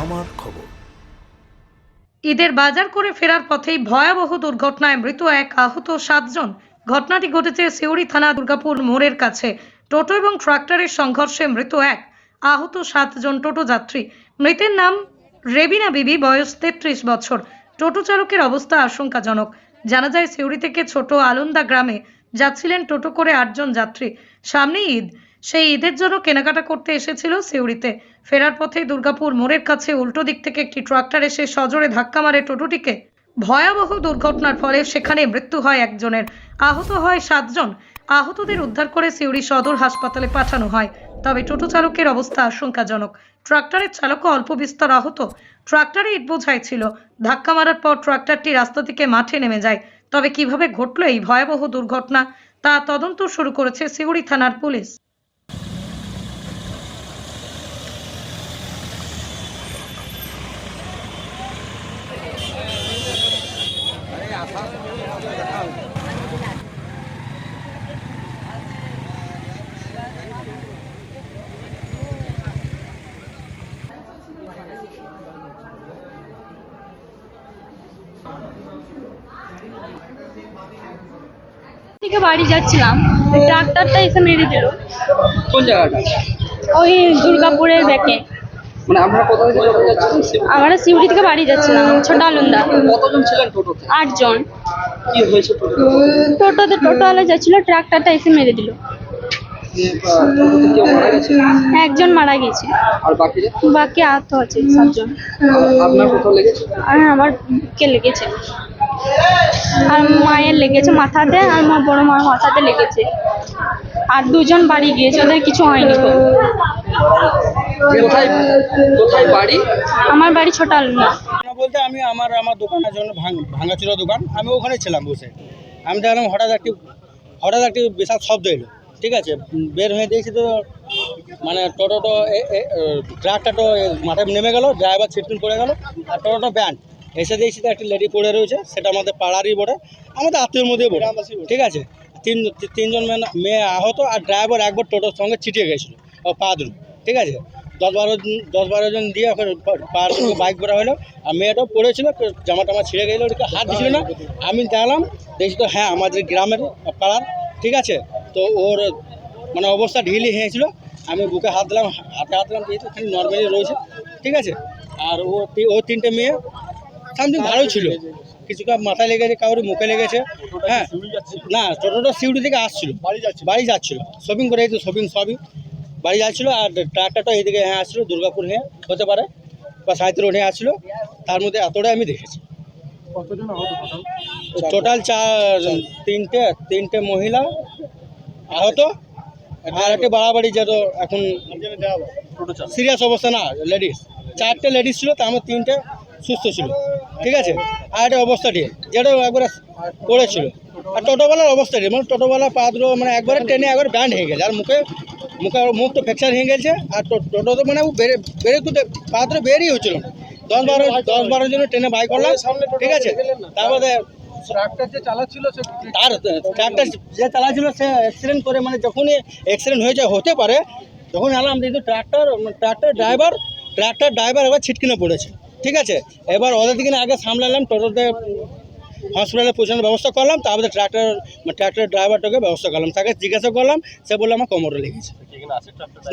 আমার খবর। ঈদের বাজার করে ফেরার পথেই ভয়াবহ দুর্ঘটনায় মৃত এক আহত সাতজন। ঘটনাটি ঘটেছে সিউড়ি থানা দুর্গাপুর মোড়ের কাছে। টোটো এবং ট্রাক্টরের সংঘর্ষে মৃত এক আহত সাতজন টোটো যাত্রী। মৃতের নাম রেবিনা বিবি, বয়স তেত্রিশ বছর। টোটো চালকের অবস্থা আশঙ্কাজনক। জানা যায়, সিউড়ি থেকে ছোট আলন্দা গ্রামে যাচ্ছিলেন টোটো করে আটজন যাত্রী। সামনে ঈদ। সেই ঈদের জন্য কেনাকাটা করতে এসেছিল সিউড়িতে। ফেরার পথে দুর্গাপুর মোড়ের কাছে উল্টো দিক থেকে একটি ট্রাক্টর এসে সজোরে ধাক্কা মারে টোটোটিকে। ভয়াবহ দুর্ঘটনার ফলে সেখানে মৃত্যু হয় একজনের। আহত হয় সাতজন। আহতদের উদ্ধার করে সিউড়ি সদর হাসপাতালে পাঠানো হয়। তবে টোটো চালকের অবস্থা আশঙ্কাজনক। ট্রাক্টরের চালকও অল্প বিস্তর আহত। ট্রাক্টরে ইট বোঝাই ছিল। ধাক্কা মারার পর ট্রাক্টরটি রাস্তা থেকে মাঠে নেমে যায়। তবে কীভাবে ঘটলো এই ভয়াবহ দুর্ঘটনা তা তদন্ত শুরু করেছে সিউড়ি থানার পুলিশ। থেকে বাড়ি যাচ্ছিলাম ট্রাক্টরটা এসে মেরে দিল। কোন জায়গাটা? ওই দুর্গাপুরের ব্যাকে। মানে আমরা কোথা থেকে যখন যাচ্ছিলাম? আমরা সিউড়ি থেকে বাড়ি যাচ্ছিলাম ছোট আলুন্দা। কতজন ছিলেন টোটোতে? আটজন। কি হয়েছে টোটোতে? টোটোওয়ালা যাচ্ছিল ট্রাক্টরটা এসে মেরে দিল। একজন মারা গেছে। আর বাকিরা বাকি আহত আছে সাতজন। আর আপনার কোথাও লেগেছে? আর আমার কে লেগেছে? আর মায়ের লেগেছে মাথাতে আর আমার বড় মার মাথাতে লেগেছে। আর দুজন বাড়ি গিয়েছে ওদের কিছু হয়নি তো। আমার বাড়ি ছোট না বলতে আমি আমার আমার দোকানের জন্য ভাঙ ভাঙাচুরা দোকান আমি ওখানে ছিলাম বসে। আমি দেখলাম হঠাৎ একটি হঠাৎ একটি বিশাল শব্দ এলো ঠিক আছে? বের হয়ে দেখছি তো মানে টোটোটো ট্রাকটা মাঠে নেমে গেল ড্রাইভার ছিটকিন পড়ে গেল আর টোটোটো ব্যান্ড। এসে দেখছি তো একটি লেডি পড়ে রয়েছে সেটা আমাদের পাড়ারই বটে আমাদের আত্মীয়র মধ্যেই বটে। ঠিক আছে? তিন তিনজন মেয়ে- মেয়ে আহত আর ড্রাইভার একবার টোটোর সঙ্গে ছিটিয়ে গেছিল ও পা দুল ঠিক আছে? দশ বারো জন- দশ বারো জন দিয়ে ওখানে বাইক করা হলো আর মেয়েটাও পড়েছিল জামা টামা ছিঁড়ে গেলো ওদিকে হাত দিছিল না। আমি দেখলাম দেখছি তো হ্যাঁ আমাদের গ্রামের পাড়ার ঠিক আছে? তো ওর মানে অবস্থা ঢিলি হয়েছিল আমি বুকে হাত দিলাম হাতে হাত দিলাম যেহেতু খালি নর্মালি রয়েছে ঠিক আছে? আর ও ও তিনটে মেয়ে সামথিং ভালোই ছিল। কিছু কাউ মাথায় লেগেছে কারোর মুখে লেগেছে হ্যাঁ। না টোটোটা সিউড়ি থেকে আসছিল। বাড়ি যাচ্ছে বাড়ি যাচ্ছিল। শপিং করে তো শপিং সবই। বাড়ি যাচ্ছিল আর ট্রাক্টরটা এইদিকে হ্যাঁ আসছিল দুর্গাপুর হ্যাঁ হতে পারে। বা সাহিত্য রোড হয়ে আসছিল। তার মধ্যে এতটাই আমি দেখেছি। টোটাল চার তিনটে তিনটে মহিলা আহত। আর একটা বাড়াবাড়ি যেত এখন সিরিয়াস অবস্থা না লেডিস চারটে লেডিস ছিল তার মধ্যে তিনটে সুস্থ ছিল। ঠিক আছে? আর একটা অবস্থা ঠিক যেটা একবারে পড়েছিল। আর টোটোওয়ালার অবস্থা ঠিক মানে টোটোওয়ালা পা দুটো মানে একবারে ট্রেনে একবার ব্যান্ড হয়ে গেছে আর মুখে মুখে মুখ তো ফ্র্যাকচার হয়ে গেছে আর টোটো তো মানে বেড়ে বেড়ে তো পা দুটো বেরিয়ে হচ্ছিল। না দশ বারো দশ বারো জনের ট্রেনে বাই করলাম ঠিক আছে? তারপরে ট্রাক্টর যে চালাচ্ছিল সে তার ট্রাকটা যে চালাচ্ছিল সে অ্যাক্সিডেন্ট করে মানে যখনই অ্যাক্সিডেন্ট হতে পারে তখন কিন্তু tractor tractor driver tractor driver এবার ছিটকিনে পড়েছে। ঠিক আছে? এবার ওদের দিকে আগে সামলালাম টোটোতে হসপিটালে পৌঁছানোর ব্যবস্থা করলাম তারপরে ট্রাক্টর ট্রাক্টর ড্রাইভারটাকে ব্যবস্থা করলাম। তাকে জিজ্ঞাসা করলাম সে বলল আমার কোমরে লেগেছে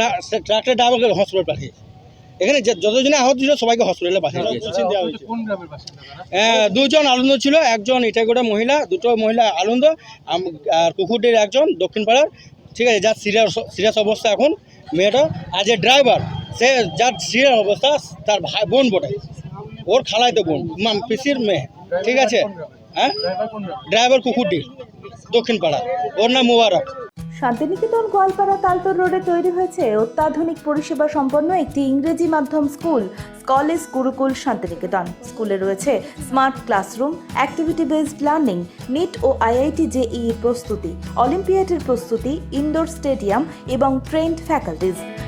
না সে ট্রাক্টর ড্রাইভারকে হসপিটাল পাঠিয়েছে এখানে যে যতজনে আহত ছিল সবাইকে হসপিটালে পাঠিয়ে গ্রামের বাসিন্দা তারা? হ্যাঁ, দুজন আনন্দ ছিল একজন ইটাগোড়া মহিলা দুটো মহিলা আনন্দ আর কুকুরটির একজন দক্ষিণ পাড়ার। ঠিক আছে যার সিরিয়াস সিরিয়াস অবস্থা এখন মেয়েটা। আর যে ড্রাইভার সে যার সিরিয়াস অবস্থা তার ভাই বোন বটে। ওর খালাই তো বোন। মাম, পিসির মেয়ে। ঠিক আছে? হ্যাঁ? ড্রাইভার কুকুরটি, দক্ষিণ পাড়া। ওর নাম মুবারক। শান্তিনিকেতন গোয়ালপাড়া তালতর রোডে তৈরি হয়েছে অত্যাধুনিক পরিষেবা সম্পন্ন একটি ইংরেজি মাধ্যম স্কুল, কলেজ গুরুকুল শান্তিনিকেতন। স্কুলে রয়েছে smart classroom activity based learning NEET ও আইআইটি জেইই প্রস্তুতি, অলিম্পিয়াডের প্রস্তুতি ইনডোর স্টেডিয়াম এবং ট্রেন্ড ফ্যাকাল্টিজ